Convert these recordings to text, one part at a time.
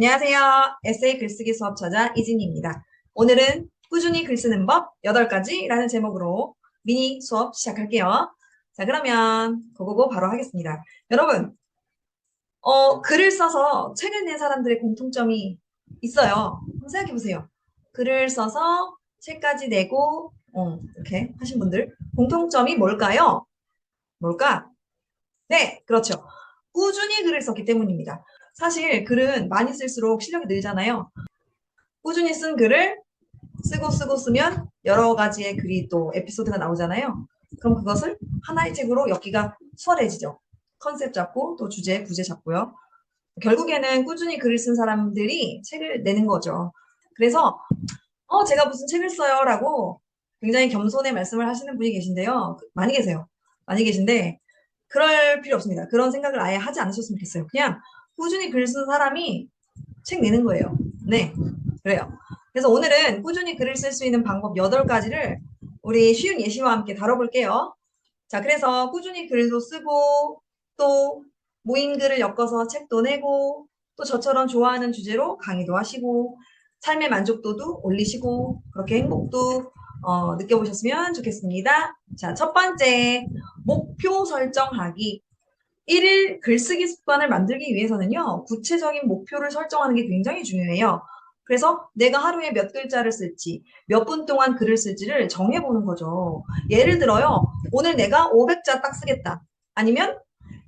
안녕하세요. 에세이 글쓰기 수업 저자 이진희입니다. 오늘은 꾸준히 글 쓰는 법 8가지라는 제목으로 미니 수업 시작할게요. 자, 그러면 고고고 바로 하겠습니다. 여러분, 어, 글을 써서 책을 낸 사람들의 공통점이 있어요. 한번 생각해 보세요. 글을 써서 책까지 내고 어, 이렇게 하신 분들 공통점이 뭘까요? 뭘까? 네, 그렇죠. 꾸준히 글을 썼기 때문입니다. 사실 글은 많이 쓸수록 실력이 늘잖아요. 꾸준히 쓴 글을 쓰고 쓰고 쓰면 여러 가지의 글이 또 에피소드가 나오잖아요. 그럼 그것을 하나의 책으로 엮기가 수월해지죠. 컨셉 잡고 또 주제, 부제 잡고요. 결국에는 꾸준히 글을 쓴 사람들이 책을 내는 거죠. 그래서 어 제가 무슨 책을 써요라고 굉장히 겸손의 말씀을 하시는 분이 계신데요. 많이 계세요. 많이 계신데 그럴 필요 없습니다. 그런 생각을 아예 하지 않으셨으면 좋겠어요. 그냥 꾸준히 글 쓴 사람이 책 내는 거예요. 네, 그래요. 그래서 오늘은 꾸준히 글을 쓸 수 있는 방법 8가지를 우리 쉬운 예시와 함께 다뤄볼게요. 자, 그래서 꾸준히 글도 쓰고 또 모임 글을 엮어서 책도 내고 또 저처럼 좋아하는 주제로 강의도 하시고 삶의 만족도도 올리시고 그렇게 행복도 어, 느껴보셨으면 좋겠습니다. 자, 첫 번째 목표 설정하기. 1일 글쓰기 습관을 만들기 위해서는요, 구체적인 목표를 설정하는 게 굉장히 중요해요. 그래서 내가 하루에 몇 글자를 쓸지, 몇 분 동안 글을 쓸지를 정해보는 거죠. 예를 들어요, 오늘 내가 500자 딱 쓰겠다. 아니면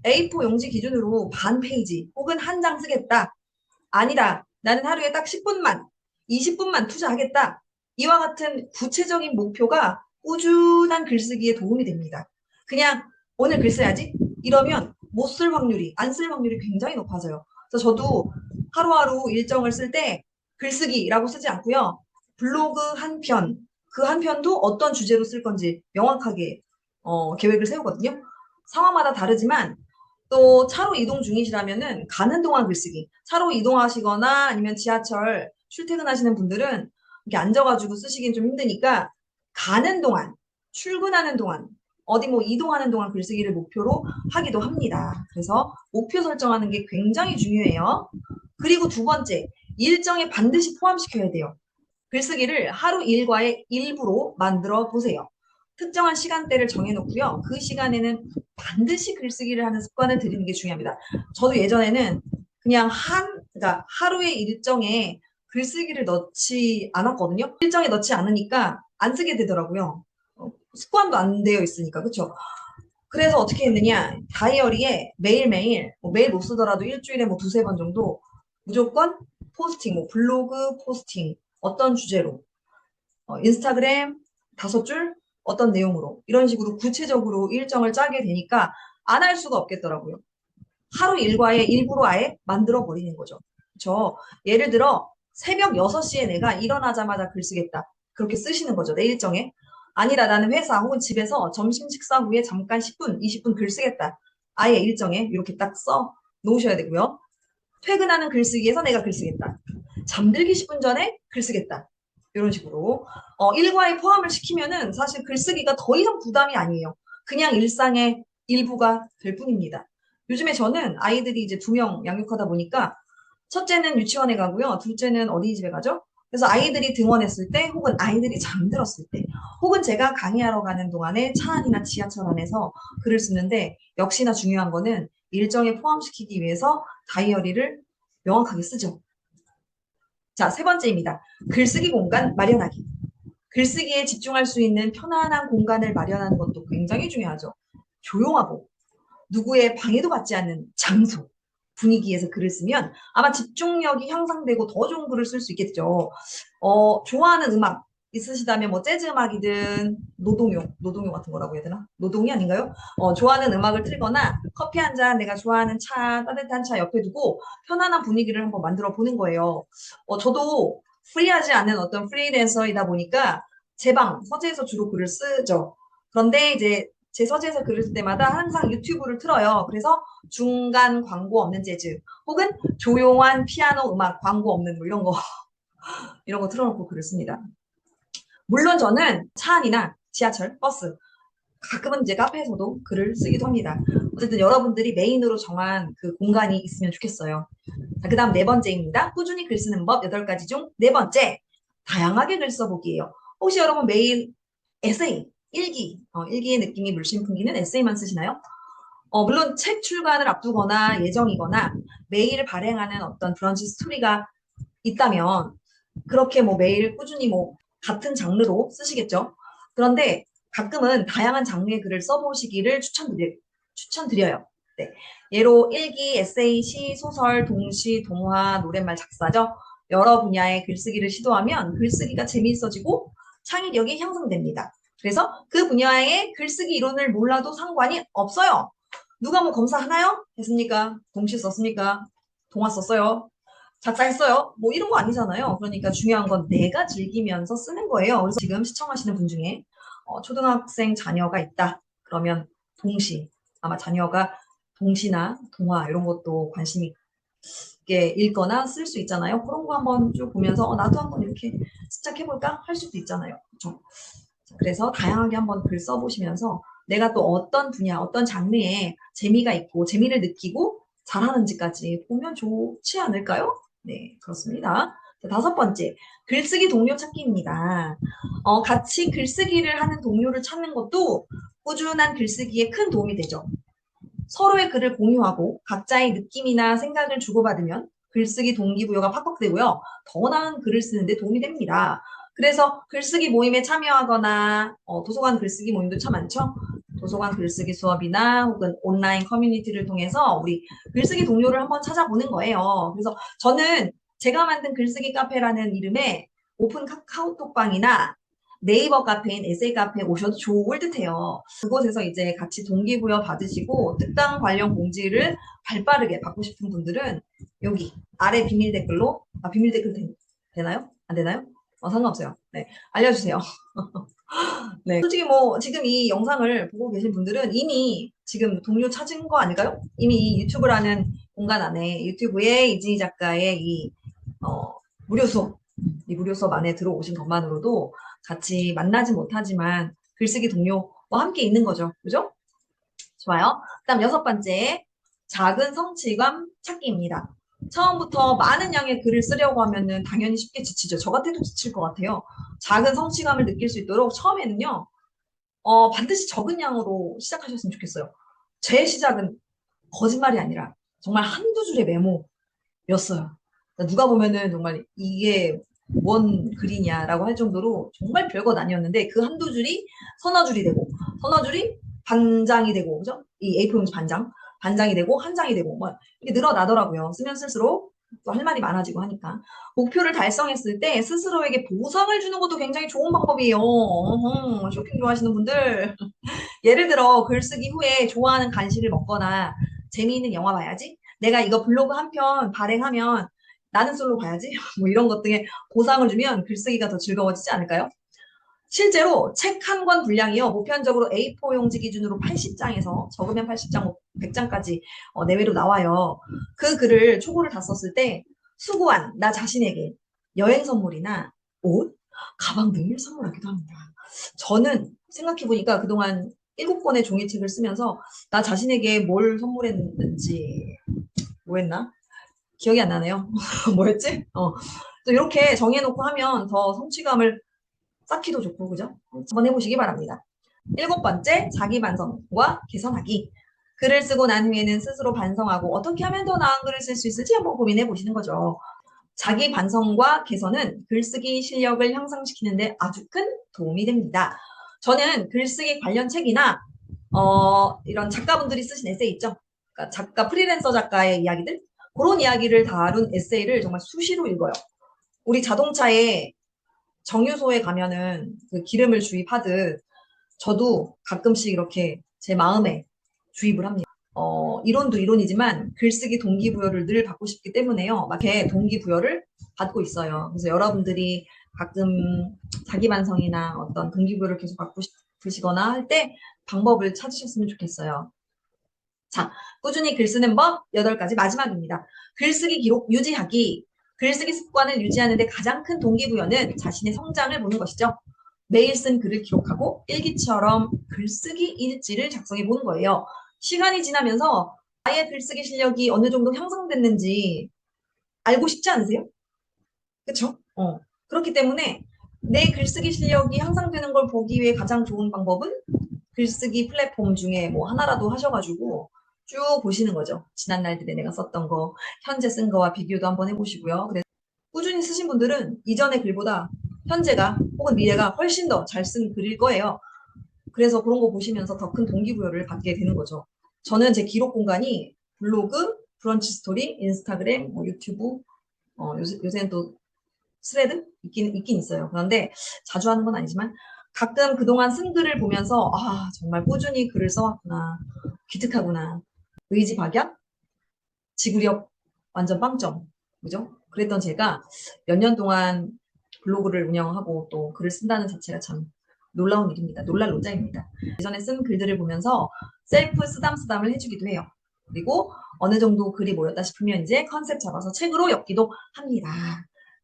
A4 용지 기준으로 반 페이지 혹은 한 장 쓰겠다. 아니다. 나는 하루에 딱 10분만, 20분만 투자하겠다. 이와 같은 구체적인 목표가 꾸준한 글쓰기에 도움이 됩니다. 그냥 오늘 글 써야지? 이러면 못 쓸 확률이, 안 쓸 확률이 굉장히 높아져요. 그래서 저도 하루하루 일정을 쓸 때 글쓰기라고 쓰지 않고요. 블로그 한 편, 그 한 편도 어떤 주제로 쓸 건지 명확하게 어, 계획을 세우거든요. 상황마다 다르지만 또 차로 이동 중이시라면은 가는 동안 글쓰기. 차로 이동하시거나 아니면 지하철 출퇴근하시는 분들은 이렇게 앉아가지고 쓰시긴 좀 힘드니까 가는 동안, 출근하는 동안, 어디 뭐 이동하는 동안 글쓰기를 목표로 하기도 합니다. 그래서 목표 설정하는 게 굉장히 중요해요. 그리고 두 번째, 일정에 반드시 포함시켜야 돼요. 글쓰기를 하루 일과의 일부로 만들어 보세요. 특정한 시간대를 정해놓고요. 그 시간에는 반드시 글쓰기를 하는 습관을 들이는 게 중요합니다. 저도 예전에는 그냥 한, 그러니까 하루의 일정에 글쓰기를 넣지 않았거든요. 일정에 넣지 않으니까 안 쓰게 되더라고요. 어, 습관도 안 되어 있으니까, 그쵸? 그래서 어떻게 했느냐. 다이어리에 매일매일, 뭐 매일 못 쓰더라도 일주일에 뭐 두세 번 정도 무조건 포스팅, 뭐 블로그 포스팅, 어떤 주제로, 어, 인스타그램 다섯 줄, 어떤 내용으로, 이런 식으로 구체적으로 일정을 짜게 되니까 안 할 수가 없겠더라고요. 하루 일과의 일부로 아예 만들어 버리는 거죠. 저 예를 들어 새벽 6시에 내가 일어나자마자 글 쓰겠다. 그렇게 쓰시는 거죠. 내 일정에. 아니다. 나는 회사 혹은 집에서 점심 식사 후에 잠깐 10분, 20분 글 쓰겠다. 아예 일정에 이렇게 딱 써 놓으셔야 되고요. 퇴근하는 글쓰기에서 내가 글 쓰겠다. 잠들기 10분 전에 글 쓰겠다. 이런 식으로 어, 일과에 포함을 시키면은 사실 글쓰기가 더 이상 부담이 아니에요. 그냥 일상의 일부가 될 뿐입니다. 요즘에 저는 아이들이 이제 두 명 양육하다 보니까 첫째는 유치원에 가고요. 둘째는 어린이집에 가죠. 그래서 아이들이 등원했을 때 혹은 아이들이 잠들었을 때 혹은 제가 강의하러 가는 동안에 차 안이나 지하철 안에서 글을 쓰는데 역시나 중요한 거는 일정에 포함시키기 위해서 다이어리를 명확하게 쓰죠. 자, 세 번째입니다. 글쓰기 공간 마련하기. 글쓰기에 집중할 수 있는 편안한 공간을 마련하는 것도 굉장히 중요하죠. 조용하고 누구의 방해도 받지 않는 장소, 분위기에서 글을 쓰면 아마 집중력이 향상되고 더 좋은 글을 쓸 수 있겠죠. 어, 좋아하는 음악 있으시다면 뭐 재즈 음악이든 노동요, 노동요 같은 거라고 해야 되나? 노동이 아닌가요? 어, 좋아하는 음악을 틀거나 커피 한 잔 내가 좋아하는 차, 따뜻한 차 옆에 두고 편안한 분위기를 한번 만들어 보는 거예요. 어, 저도 프리하지 않은 어떤 프리랜서이다 보니까 제 방, 서재에서 주로 글을 쓰죠. 그런데 이제 제 서재에서 글을 쓸 때마다 항상 유튜브를 틀어요. 그래서 중간 광고 없는 재즈 혹은 조용한 피아노 음악 광고 없는 뭐 이런 거 이런 거 틀어놓고 글을 씁니다. 물론 저는 차 안이나 지하철, 버스 가끔은 이제 카페에서도 글을 쓰기도 합니다. 어쨌든 여러분들이 메인으로 정한 그 공간이 있으면 좋겠어요. 그 다음 네 번째입니다. 꾸준히 글 쓰는 법 8가지 중 네 번째, 다양하게 글 써보기예요. 혹시 여러분 매일 에세이, 일기, 어, 일기의 느낌이 물씬 풍기는 에세이만 쓰시나요? 어, 물론 책 출간을 앞두거나 예정이거나 매일 발행하는 어떤 브런치 스토리가 있다면 그렇게 뭐 매일 꾸준히 뭐 같은 장르로 쓰시겠죠. 그런데 가끔은 다양한 장르의 글을 써보시기를 추천드려, 추천드려요. 네. 예로 일기, 에세이, 시, 소설, 동시, 동화, 노랫말 작사죠. 여러 분야의 글쓰기를 시도하면 글쓰기가 재미있어지고 창의력이 향상됩니다. 그래서 그 분야의 글쓰기 이론을 몰라도 상관이 없어요. 누가 뭐 검사 하나요? 했습니까? 동시 썼습니까? 동화 썼어요? 작사했어요? 뭐 이런 거 아니잖아요. 그러니까 중요한 건 내가 즐기면서 쓰는 거예요. 그래서 지금 시청하시는 분 중에 어, 초등학생 자녀가 있다. 그러면 동시 아마 자녀가 동시나 동화 이런 것도 관심 있게 읽거나 쓸 수 있잖아요. 그런 거 한번 쭉 보면서 어, 나도 한번 이렇게 시작해볼까 할 수도 있잖아요. 그렇죠? 그래서 다양하게 한번 글 써보시면서 내가 또 어떤 분야, 어떤 장르에 재미가 있고 재미를 느끼고 잘하는지까지 보면 좋지 않을까요? 네, 그렇습니다. 자, 다섯 번째, 글쓰기 동료 찾기입니다. 어, 같이 글쓰기를 하는 동료를 찾는 것도 꾸준한 글쓰기에 큰 도움이 되죠. 서로의 글을 공유하고 각자의 느낌이나 생각을 주고받으면 글쓰기 동기부여가 팍팍 되고요. 더 나은 글을 쓰는데 도움이 됩니다. 그래서 글쓰기 모임에 참여하거나 어, 도서관 글쓰기 모임도 참 많죠. 도서관 글쓰기 수업이나 혹은 온라인 커뮤니티를 통해서 우리 글쓰기 동료를 한번 찾아보는 거예요. 그래서 저는 제가 만든 글쓰기 카페라는 이름의 오픈 카카오톡방이나 네이버 카페인 에세이 카페에 오셔도 좋을 듯해요. 그곳에서 이제 같이 동기부여 받으시고 특강 관련 공지를 발빠르게 받고 싶은 분들은 여기 아래 비밀 댓글로 아 비밀 댓글 되, 되나요? 안 되나요? 어, 상관없어요. 네, 알려주세요. 네, 솔직히 뭐 지금 이 영상을 보고 계신 분들은 이미 지금 동료 찾은 거 아닐까요? 이미 이 유튜브라는 공간 안에 유튜브에 이진희 작가의 이 어, 무료 수업, 이 무료 수업 안에 들어오신 것만으로도 같이 만나지 못하지만 글쓰기 동료와 함께 있는 거죠. 그죠? 좋아요. 그다음 여섯 번째, 작은 성취감 찾기입니다. 처음부터 많은 양의 글을 쓰려고 하면은 당연히 쉽게 지치죠. 저 같아도 지칠 것 같아요. 작은 성취감을 느낄 수 있도록 처음에는요, 어, 반드시 적은 양으로 시작하셨으면 좋겠어요. 제 시작은 거짓말이 아니라 정말 한두 줄의 메모였어요. 그러니까 누가 보면은 정말 이게 뭔 글이냐라고 할 정도로 정말 별것 아니었는데 그 한두 줄이 서너 줄이 되고 서너 줄이 반장이 되고 그죠? 이 A4용지 반장 반장이 되고 한 장이 되고 뭐 이게 늘어나더라고요. 쓰면 쓸수록 또 할 말이 많아지고 하니까 목표를 달성했을 때 스스로에게 보상을 주는 것도 굉장히 좋은 방법이에요. 쇼핑 좋아하시는 분들 예를 들어 글쓰기 후에 좋아하는 간식을 먹거나 재미있는 영화 봐야지. 내가 이거 블로그 한 편 발행하면 나는 솔로 봐야지. 뭐 이런 것 등의 보상을 주면 글쓰기가 더 즐거워지지 않을까요? 실제로 책 한 권 분량이요. 보편적으로 A4 용지 기준으로 80장에서 적으면 80장, 100장까지 어, 내외로 나와요. 그 글을 초고를 다 썼을 때 수고한 나 자신에게 여행 선물이나 옷, 가방 등을 선물하기도 합니다. 저는 생각해보니까 그동안 7권의 종이책을 쓰면서 나 자신에게 뭘 선물했는지 뭐 했나? 기억이 안 나네요. 뭐였지? 어. 또 이렇게 정해놓고 하면 더 성취감을 쌓기도 좋고, 그죠? 한번 해보시기 바랍니다. 일곱 번째, 자기 반성과 개선하기. 글을 쓰고 난 후에는 스스로 반성하고 어떻게 하면 더 나은 글을 쓸 수 있을지 한번 고민해 보시는 거죠. 자기 반성과 개선은 글쓰기 실력을 향상시키는데 아주 큰 도움이 됩니다. 저는 글쓰기 관련 책이나 어, 이런 작가분들이 쓰신 에세이 있죠? 그러니까 작가, 프리랜서 작가의 이야기들? 그런 이야기를 다룬 에세이를 정말 수시로 읽어요. 우리 자동차에 정유소에 가면은 그 기름을 주입하듯 저도 가끔씩 이렇게 제 마음에 주입을 합니다. 어, 이론도 이론이지만 글쓰기 동기부여를 늘 받고 싶기 때문에요. 막 이렇게 동기부여를 받고 있어요. 그래서 여러분들이 가끔 자기 반성이나 어떤 동기부여를 계속 받고 싶으시거나 할 때 방법을 찾으셨으면 좋겠어요. 자, 꾸준히 글 쓰는 법 8가지 마지막입니다. 글쓰기 기록 유지하기. 글쓰기 습관을 유지하는데 가장 큰 동기부여는 자신의 성장을 보는 것이죠. 매일 쓴 글을 기록하고 일기처럼 글쓰기 일지를 작성해 보는 거예요. 시간이 지나면서 나의 글쓰기 실력이 어느 정도 향상됐는지 알고 싶지 않으세요? 그쵸? 어. 그렇기 때문에 내 글쓰기 실력이 향상되는 걸 보기 위해 가장 좋은 방법은 글쓰기 플랫폼 중에 뭐 하나라도 하셔가지고 쭉 보시는 거죠. 지난 날들에 내가 썼던 거, 현재 쓴 거와 비교도 한번 해보시고요. 그래서 꾸준히 쓰신 분들은 이전의 글보다 현재가 혹은 미래가 훨씬 더 잘 쓴 글일 거예요. 그래서 그런 거 보시면서 더 큰 동기부여를 받게 되는 거죠. 저는 제 기록 공간이 블로그, 브런치 스토리, 인스타그램, 뭐 유튜브, 어, 요새, 요새는 또 스레드? 있긴, 있긴 있어요. 그런데 자주 하는 건 아니지만 가끔 그동안 쓴 글을 보면서 아, 정말 꾸준히 글을 써왔구나. 기특하구나. 의지 박약? 지구력 완전 빵점. 그죠? 그랬던 제가 몇 년 동안 블로그를 운영하고 또 글을 쓴다는 자체가 참 놀라운 일입니다. 놀랄 노자입니다. 예전에 쓴 글들을 보면서 셀프 쓰담 쓰담을 해주기도 해요. 그리고 어느 정도 글이 모였다 싶으면 이제 컨셉 잡아서 책으로 엮기도 합니다.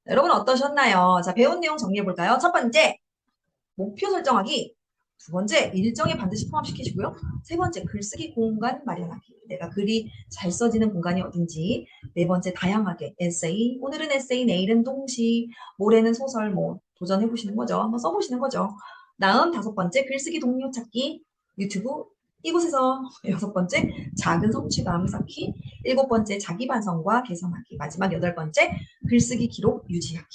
여러분 어떠셨나요? 자, 배운 내용 정리해 볼까요? 첫 번째, 목표 설정하기. 두 번째, 일정에 반드시 포함시키시고요. 세 번째, 글쓰기 공간 마련하기. 내가 글이 잘 써지는 공간이 어딘지. 네 번째, 다양하게 에세이. 오늘은 에세이, 내일은 동시, 모레는 소설, 뭐 도전해 보시는 거죠. 한번 써보시는 거죠. 다음 다섯 번째, 글쓰기 동료 찾기. 유튜브 이곳에서 여섯 번째, 작은 성취감 쌓기. 일곱 번째, 자기 반성과 개선하기. 마지막 여덟 번째, 글쓰기 기록 유지하기.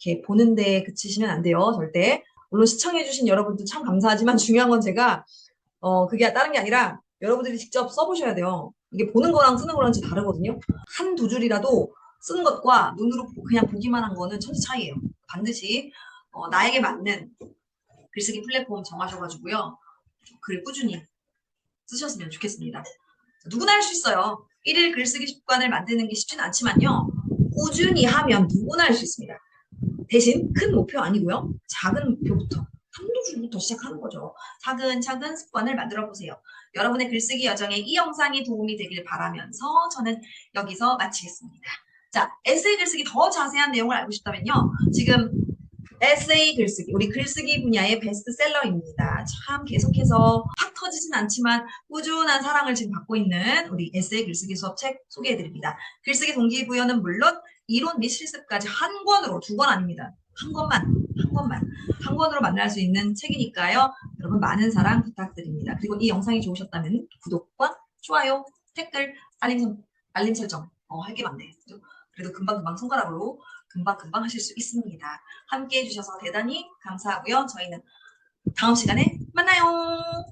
이렇게 보는 데 그치시면 안 돼요, 절대. 물론 시청해주신 여러분도 참 감사하지만 중요한 건 제가, 어, 그게 다른 게 아니라 여러분들이 직접 써보셔야 돼요. 이게 보는 거랑 쓰는 거랑 좀 다르거든요. 한 두 줄이라도 쓰는 것과 눈으로 보- 그냥 보기만 한 거는 천지 차이예요. 반드시 어, 나에게 맞는 글쓰기 플랫폼 정하셔가지고요. 글 꾸준히 쓰셨으면 좋겠습니다. 누구나 할 수 있어요. 일일 글쓰기 습관을 만드는 게 쉽지는 않지만요. 꾸준히 하면 누구나 할 수 있습니다. 대신 큰 목표 아니고요. 작은 목표부터 한두 줄부터 시작하는 거죠. 차근차근 습관을 만들어 보세요. 여러분의 글쓰기 여정에 이 영상이 도움이 되길 바라면서 저는 여기서 마치겠습니다. 자, 에세이 글쓰기 더 자세한 내용을 알고 싶다면요. 지금 에세이 글쓰기, 우리 글쓰기 분야의 베스트셀러입니다. 참 계속해서 확 터지진 않지만 꾸준한 사랑을 지금 받고 있는 우리 에세이 글쓰기 수업 책 소개해드립니다. 글쓰기 동기부여는 물론 이론 및 실습까지 한 권으로 두 권 아닙니다. 한 권만, 한 권만, 한 권으로 만날 수 있는 책이니까요. 여러분 많은 사랑 부탁드립니다. 그리고 이 영상이 좋으셨다면 구독과 좋아요, 댓글, 알림, 설- 알림 설정 어, 할 게 많네. 그래도 금방금방 손가락으로 금방금방 하실 수 있습니다. 함께 해주셔서 대단히 감사하고요. 저희는 다음 시간에 만나요.